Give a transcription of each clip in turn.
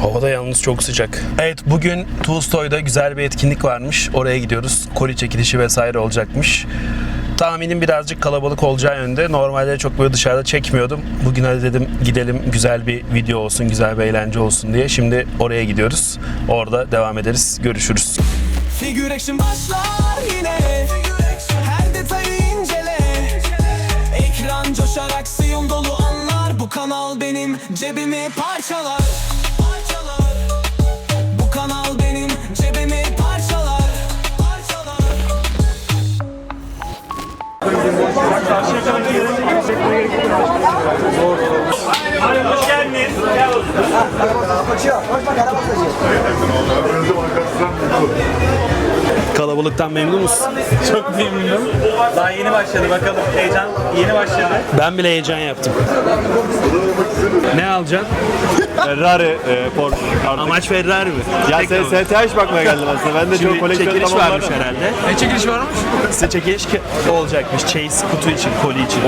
Havada yalnız çok sıcak. Evet bugün Tolstoy'da güzel bir etkinlik varmış. Oraya gidiyoruz. Koli çekilişi vesaire olacakmış. Tahminim birazcık kalabalık olacağı yönde. Normalde çok böyle dışarıda çekmiyordum. Bugün hadi dedim gidelim güzel bir video olsun, güzel bir eğlence olsun diye. Şimdi oraya gidiyoruz. Orada devam ederiz. Görüşürüz. Başlar yine Her detayı incele Ekran coşar aksiyon dolu anlar Bu kanal benim cebimi Parçalar olsun. Kalabalıktan memnun musun? Çok memnunum. Daha yeni başladı bakalım. Heyecan yeni başladı. Ben bile heyecan yaptım. Ne alacaksın? Ferrari, e, Porsche artık. Amaç Ferrari mi? Ya Tek sen? STH bakmaya geldim aslında. Ben de Şimdi çok koleksiyon çekiliş varmış herhalde. Ne çekiliş varmış? Size çekiliş ki olacakmış. Chase kutu için, koli için.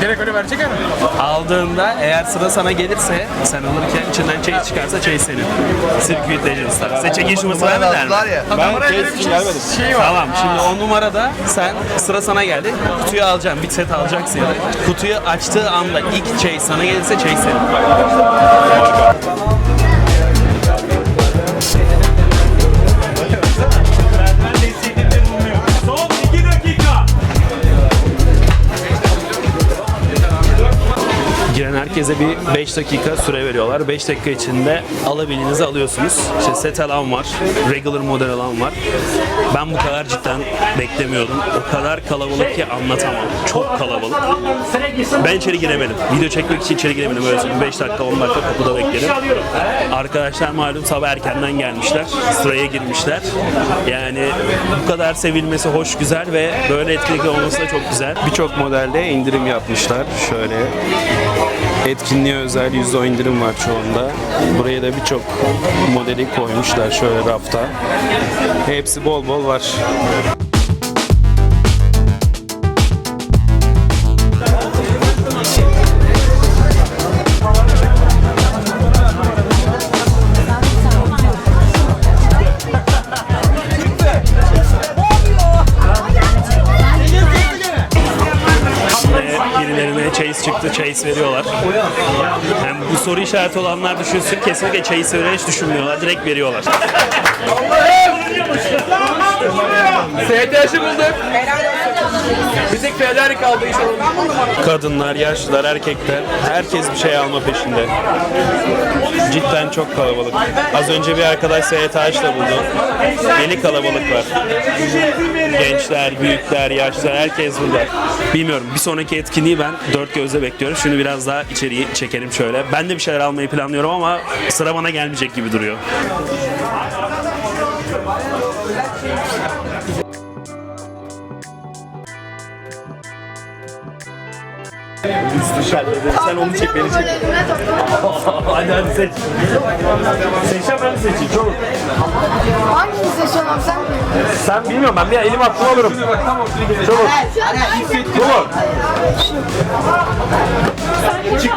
Direkt öyle verecekler mi? Aldığında eğer sıra sana gelirse sen alırken içinden Chase çıkarsa Chase senin. Circuit Legends'lar. Size çekiliş numarası vermediler mi? Ben Chase için şey, gelmedim. Şey var. Tamam şimdi on numarada sen sıra sana geldi. Kutuyu alacaksın. Bir set alacaksın ya. Kutuyu açtığı anda ilk Chase sana gelirse Chase senin. Herkese bir 5 dakika süre veriyorlar. 5 dakika içinde alabildiğinizi alıyorsunuz. İşte set alan var, regular model alan var. Ben bu kadar cidden beklemiyordum. O kadar kalabalık ki anlatamam. Çok kalabalık. Ben içeri giremedim. Video çekmek için içeri giremedim. Öyle söyleyeyim. 5 dakika 10 dakika kapıda bekledim. Arkadaşlar malum sabah erkenden gelmişler. Sıraya girmişler. Yani bu kadar sevilmesi hoş, güzel ve böyle etkinlikler olması da çok güzel. Birçok modelde indirim yapmışlar. Şöyle etkinliğe özel %10 indirim var çoğunda. Buraya da birçok modeli koymuşlar şöyle rafta. Hepsi bol bol var. Chase çıktı, Chase veriyorlar. İşareti olanlar düşünsün, kesinlikle Chase veriyor hiç düşünmüyorlar, direkt veriyorlar. STH'ı bulduk. Bir tek Ferrari kaldı inşallah. Kadınlar, yaşlılar, erkekler, herkes bir şey alma peşinde. Cidden çok kalabalık. Az önce bir arkadaş STH da buldu. Deli kalabalık var. Gençler, büyükler, yaşlılar, herkes burada. Bilmiyorum, bir sonraki etkinliği ben dört gözle bekliyorum. Şunu biraz daha içeriye çekelim şöyle. Ben de bir şeyler almayı planlıyorum ama sıra bana gelmeyecek gibi duruyor. Sen onu çek, beni çek. hadi hadi seç. Seçeceğim ben seçeyim. Çabuk. Hangisini seçiyorsun abi sen? Sen bilmiyorum ben bir elim attım alırım. Çabuk. Çabuk. Hadi. Üç yüz,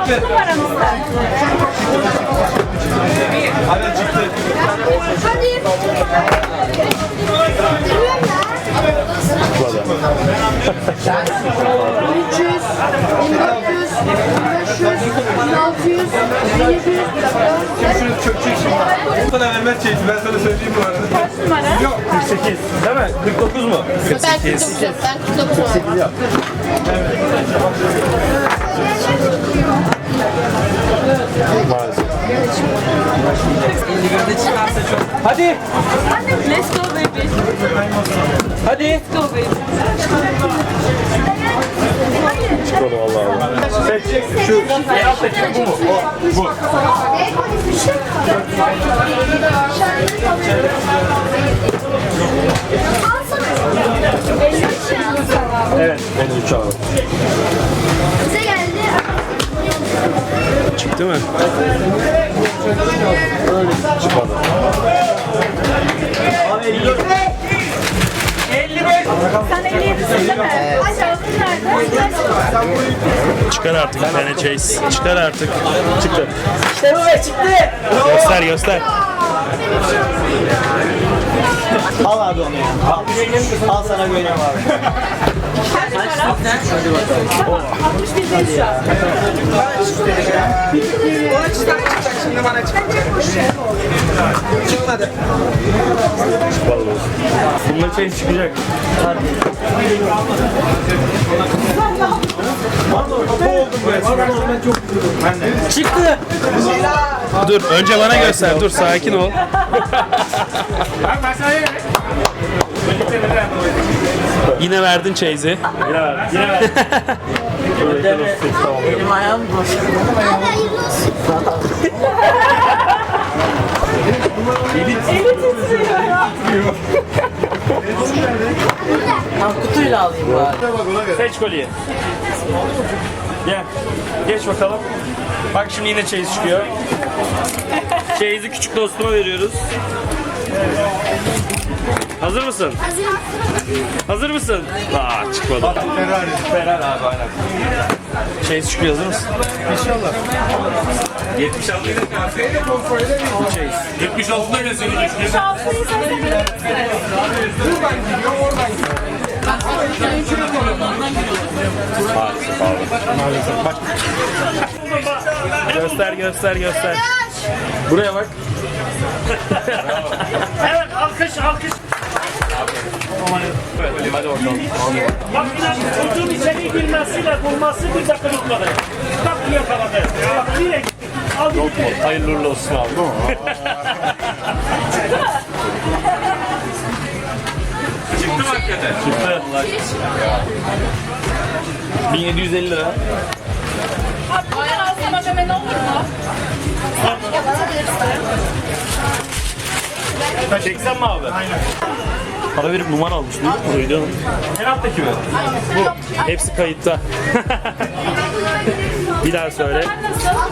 bin Bu kadar Mehmet Çeyiz ben sana söyleyeyim bu arada. 48. Değil mi? 49 mu? Ben 49 yok. Ben 49 var. Hadi. Let's go baby. Hadi. Let's go baby. Şu en alttaki bu mu? O, bu. Evet. 53 alalım. Bize geldi. Çıktı mı? Sen 57'sin değil mi? Çıkar artık bir tane Chase. Çıkar artık. Çıktı. İşte bu be çıktı. Göster göster. Al abi onu ya. Al, Al sana güveniyorum abi. Bununla Chase çıkacak. Çıktı. Dur önce bana göster. Dur sakin ol. Yine verdin Chase'i. Elim ayağım boş. Abi hayırlı olsun. Tam kutuyla alayım bari. Seç kolyeyi. Gel. Geç bakalım. Bak şimdi yine Chase çıkıyor. Chase'i küçük dostuma veriyoruz. Hazır mısın? Hazır mısın? Aa çıkmadı. Ferrari. Ferrari abi aynen. Chase çıkıyor hazır mısın? İnşallah. 76 Chase. 76'da bile söyleyecek. Göster göster göster. Buraya bak. Evet alkış alkış. Hadi bakalım. Makinenin çocuğun içeri girmesiyle bulması bir dakika tutmadı. Bak yakaladı. Bak yine gitti. Al gitti. Hayırlı olsun abi. Çıktı mı hakikaten? Çıktı. 1750 lira. Abi bu kadar alsam ödeme ne olur mu? Çeksen mi abi? Aynen. Para verip numara almış değil mi? Mu? Her haftaki mi? Bu. Hepsi kayıtta. bir daha söyle.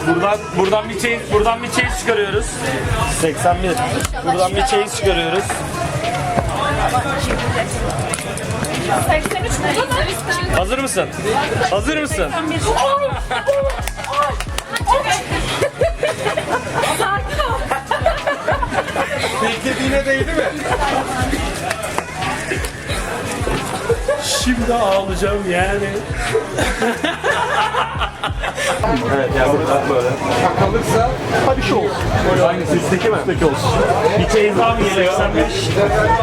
Buradan buradan bir chain buradan bir chain çıkarıyoruz. 81. Buradan bir chain çıkarıyoruz. Hazır mısın? Hazır mısın? Beklediğine değdi mi? Şimdi ağlayacağım yani. evet ya burada böyle. Kalırsa hadi şu olsun. Hangisi? Üstteki mi? Üstteki olsun. Bir çeyiz daha mı geliyor?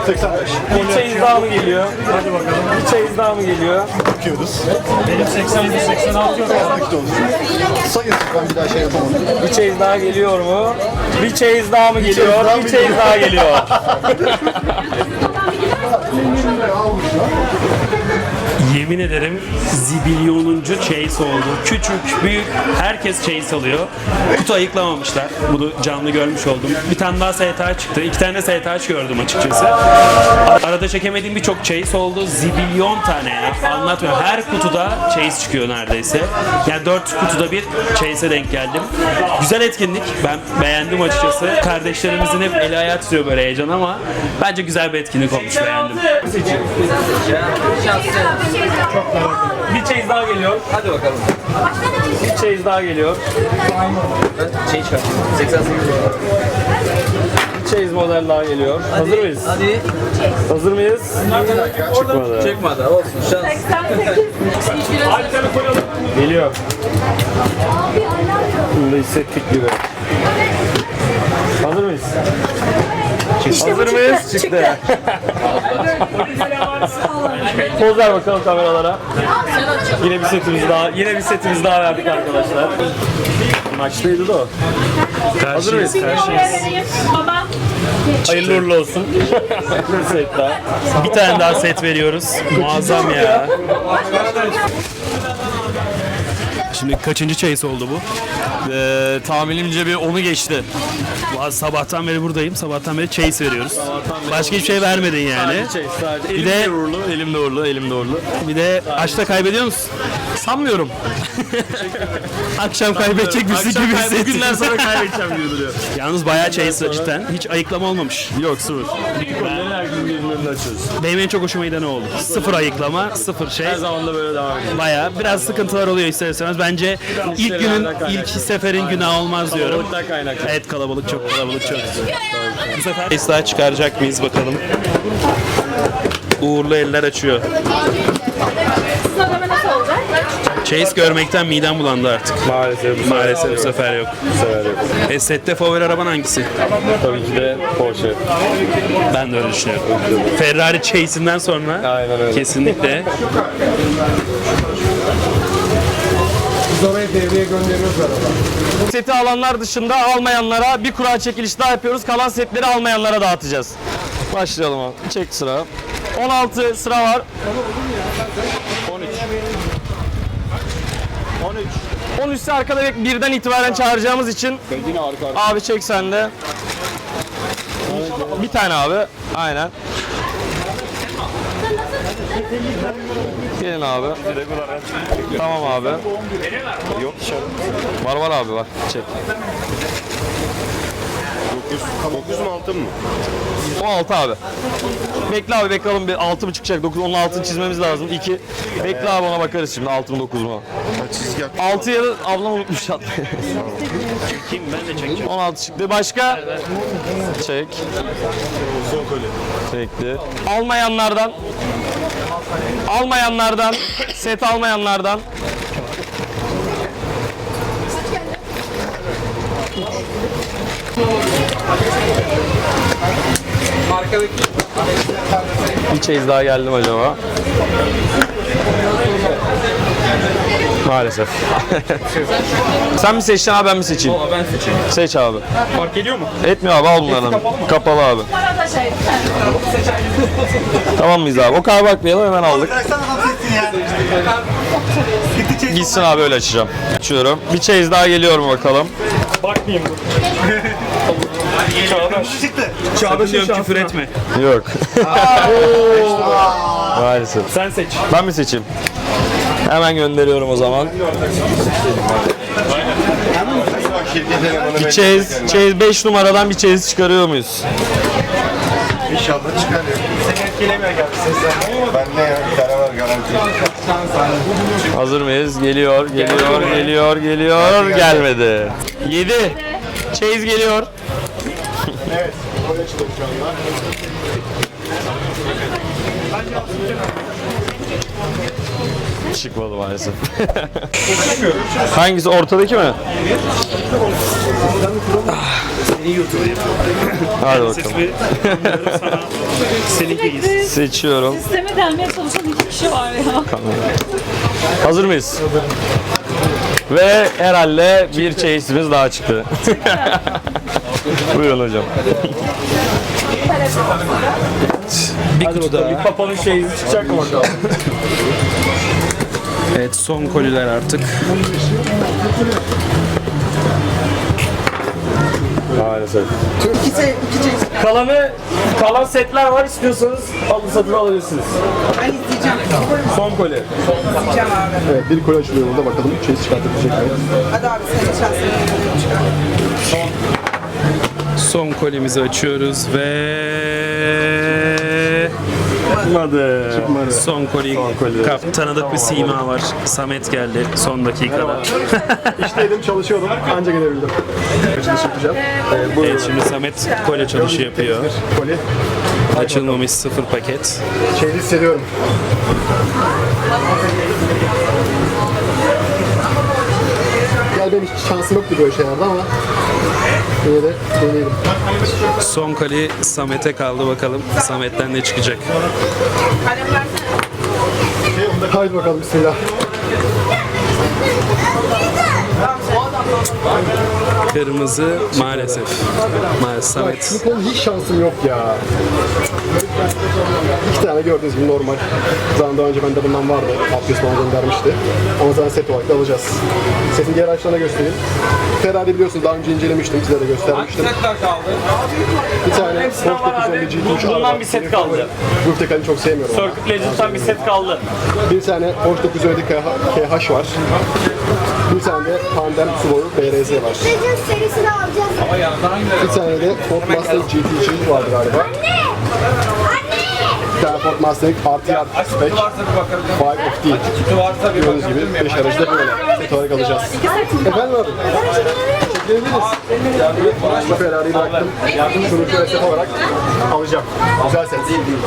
85. Bir çeyiz daha mı geliyor? Hadi bakalım. Bir çeyiz daha mı geliyor? Bakıyoruz. Benim 87 86 yok. Sayın ben bir daha şey yapamadım. Bir çeyiz daha geliyor mu? Bir çeyiz daha mı geliyor? Bir çeyiz daha geliyor. Yemin ederim zibilyonuncu chase oldu. Küçük, büyük herkes chase alıyor. Kutu ayıklamamışlar. Bunu canlı görmüş oldum. Bir tane daha STH çıktı. İki tane STH gördüm açıkçası. Arada çekemediğim birçok chase oldu. Zibilyon tane ya. Anlatmıyorum. Her kutuda chase çıkıyor neredeyse. Yani dört kutuda bir chase'e denk geldim. Güzel etkinlik. Ben beğendim açıkçası. Kardeşlerimizin hep eli ayağı tutuyor böyle heyecan ama bence güzel bir etkinlik olmuş. Beğendim. Bir chase daha geliyor. Hadi bakalım. Bir chase daha geliyor. Şey çıkar. 88 Bir chase model daha geliyor. Hazır mıyız? Hadi. Hazır mıyız? Çıkmadı. Çıkmadı olsun şans. 88. Hadi telefon alın. Geliyor. Bunu da hissettik gibi. Hazır mıyız? Hazır mıyız? Çıktı. Poz ver bakalım kameralara. Yine bir setimiz daha, yine bir setimiz daha verdik arkadaşlar. Maçtaydı da o. Hazır mıyız? Vereyim. Babam. Hayırlı uğurlu olsun. bir set daha. Bir tane daha set veriyoruz. Muazzam ya. Şimdi kaçıncı chase oldu bu? Ee, tahminimce bir onu geçti. Valla sabahtan beri buradayım. Sabahtan beri chase veriyoruz. Başka hiçbir şey vermedin yani. Şey, sadece Bir elimde de- uğurlu, elimde uğurlu, elimde uğurlu. Bir de açta kaybediyor musun? Sanmıyorum. Akşam kaybedecek misin gibi Akşam hissettim. bugünden sonra kaybedeceğim gibi duruyor. Yalnız bayağı chase cidden. Hiç ayıklama olmamış. Yok sıfır. Gözünün önünde açıyoruz. Benim en çok hoşuma giden o oldu. Sıfır ayıklama, sıfır şey. Her zaman da böyle devam ediyor. Baya biraz sıkıntılar oluyor ister istemez. Bence ilk günün, ilk seferin günah olmaz diyorum. Kalabalıktan kaynaklı. Evet kalabalık çok kalabalık çok. Bu sefer Esra çıkaracak mıyız bakalım. Uğurlu eller açıyor. Chase görmekten midem bulandı artık. Maalesef. Maalesef bu sefer yok. Bu sefer yok. E sette favori araban hangisi? Tabii ki de Porsche. Ben de öyle düşünüyorum. Ferrari Chase'inden sonra Aynen öyle. kesinlikle Seti alanlar dışında almayanlara bir kura çekiliş daha yapıyoruz. Kalan setleri almayanlara dağıtacağız. Başlayalım abi. Çek sıra. 16 sıra var. 13 ise arkada bek- birden itibaren çağıracağımız için abi çek sen de. Bir tane abi. Aynen. Gelin abi. Tamam abi. Yok Var var abi var. Çek. 9 mu 6 mı? 16 abi. Bekle abi bakalım bir 6 mı çıkacak? 9 onun altını çizmemiz lazım. 2. Bekle abi ona bakarız şimdi 6 mı 9 mu? Çizgi at. 6 ya da ablam unutmuş atmayı. kim ben de çekeceğim. 16 çıktı. Başka? Çek. Çekti. Almayanlardan Almayanlardan set almayanlardan Bir çeyiz daha geldim acaba. Maalesef. Sen mi seçeceksin abi ben mi seçeyim? Ben seçeyim. Seç abi. Fark ediyor mu? Etmiyor abi al bunları. Kapalı abi. Da şey. Tamam mıyız abi? O kadar bakmayalım hemen aldık. Gitsin abi öyle açacağım. Açıyorum. Bir çeyiz daha geliyor mu bakalım. Bakmayayım. Çağdaş diyorum küfür etme. Yok. Maalesef. Sen seç. Ben mi seçeyim? Hemen gönderiyorum o zaman. Bir çeyiz, çeyiz 5 numaradan bir çeyiz çıkarıyor muyuz? İnşallah çıkar ya. Seni etkilemiyor gerçekten. Bende ya bir tane var garanti. Hazır mıyız? Geliyor, geliyor, geliyor, geliyor. Gelmedi. 7. Çeyiz geliyor. Evet. Şu anda. Çıkmadı maalesef. Hangisi? Ortadaki mi? Hadi bakalım. Sesimi anlıyorum sana. Seçiyorum. Sisteme delmeye çalışan iki kişi var ya. Hazır mıyız? Ve herhalde bir çeyizimiz daha çıktı. Buyurun hocam. Bir kutu daha. Bir papanın şeyi çıkacak mı bakalım? Evet son koliler artık. Maalesef. Kalanı, kalan setler var istiyorsanız alın satın alabilirsiniz. Ben izleyeceğim. Son koli. İzleyeceğim abi. Evet bir kol açılıyor burada bakalım. Çeyiz çıkartabilecek mi? Hadi abi sen şansını çıkar. Son kolimizi açıyoruz ve Çıkmadı. son koliyi koli. kap. Tanıdık bir sima var. Samet geldi son dakikada. İşteydim çalışıyordum. Anca gelebildim. Yapacağım. Ee, bu Evet şimdi Samet kole çalışı yapıyor. koli. Açılmamış sıfır paket. Şeyi hissediyorum. Yani benim hiç şansım yoktu böyle şeylerde ama yine de. Son koli Samet'e kaldı bakalım. Samet'ten ne çıkacak? Haydi bakalım bismillah. Kırmızı maalesef. Maalesef Samet. Bu konu hiç şansım yok ya. İki tane gördüğünüz gibi normal. Zaten daha önce bende bundan vardı. Abdest falan göndermişti. Ama zaten set olarak da alacağız. Setin diğer açlarına göstereyim. Ferrari biliyorsunuz daha önce incelemiştim. Size de göstermiştim. Setler kaldı. Bir tane Porsche 911 GT3 Bundan araba. bir set kaldı. Bu tekalini çok sevmiyorum. ama. Circuit Legends'tan bir set kaldı. Bir tane Porsche 911 KH var. Bir tane de Tandem Subaru BRZ var. Legend serisini alacağız. Bir tane de Ford Mustang GT3 vardı galiba. Anne! Anne! Bir tane Ford Mustang RTR spec. Varsa bir bakabilir 5 of D. Gördüğünüz gibi miyim? 5 aracı da böyle. Set olarak alacağız. Efendim abi? Çekilebiliriz. Şu Ferrari'yi bıraktım. Şunu şu SF olarak alacağım. Güzel set.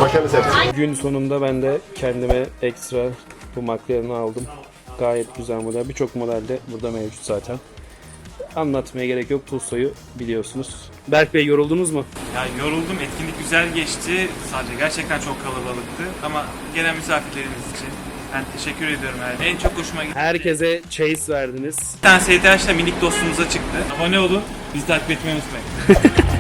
Başarılı set. Gün sonunda ben de kendime ekstra bu McLaren'ı aldım. Gayet güzel model. Birçok model de burada mevcut zaten. Anlatmaya gerek yok. Tucso'yu biliyorsunuz. Berk Bey yoruldunuz mu? Ya yoruldum. Etkinlik güzel geçti. Sadece gerçekten çok kalabalıktı. Ama gelen misafirlerimiz için ben teşekkür ediyorum. Yani en çok hoşuma gitti. Herkese chase verdiniz. Bir tane STH'la minik dostumuza çıktı. Abone olun. Bizi takip etmeyi unutmayın.